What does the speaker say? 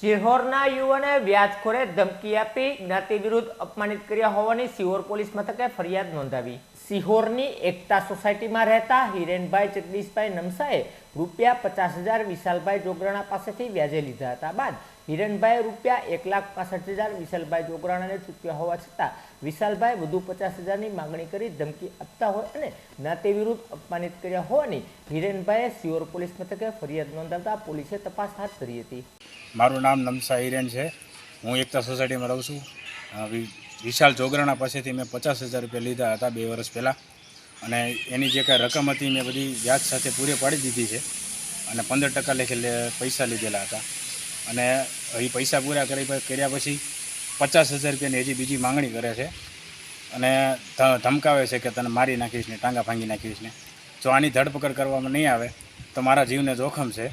સિહોરના યુવાને વ્યાજખોરે ધમકી આપી જ્ઞાતિ વિરુદ્ધ અપમાનિત કર્યા હોવાની સિહોર પોલીસ મથકે ફરિયાદ નોંધાવી. સિહોરની એકતા સોસાયટીમાં રહેતા હિરેનભાઈ જગદીશભાઈ નમસાએ રૂપિયા પચાસ હજાર વિશાલભાઈ જોગરાણા પાસેથી વ્યાજે લીધા હતા બાદ હિરેનભાઈએ રૂપિયા એક લાખ પાસઠ હજાર, વિશાલભાઈ જોગરાણાને ચૂક્યા હોવા છતાં વિશાલભાઈ વધુ પચાસ હજારની માંગણી કરી ધમકી આપતા હોય અને જ્ઞાતિ વિરુદ્ધ અપમાનિત કર્યા હોવાની હિરેનભાઈએ સિયોર પોલીસ મથકે ફરિયાદ નોંધાવતા પોલીસે તપાસ હાથ ધરી હતી. મારું નામ નમસા હિરેન છે. હું એકતા સોસાયટીમાં રહું છું. વિશાલ જોગરાણા પાસેથી મેં પચાસ હજાર રૂપિયા લીધા હતા બે વર્ષ પહેલાં. અને એની જે કાંઈ રકમ હતી, મેં બધી વ્યાજ સાથે પૂરી પાડી દીધી છે. અને પંદર ટકા લેખે પૈસા લીધેલા હતા. અને એ પૈસા પૂરા કરી કર્યા પછી પચાસ હજાર રૂપિયાની હજી બીજી માંગણી કરે છે. અને ધમકાવે છે કે તને મારી નાખીશ ને ટાંગા ભાંગી નાખીશ ને. જો આની ધરપકડ કરવામાં નહીં આવે તો મારા જીવને જોખમ છે.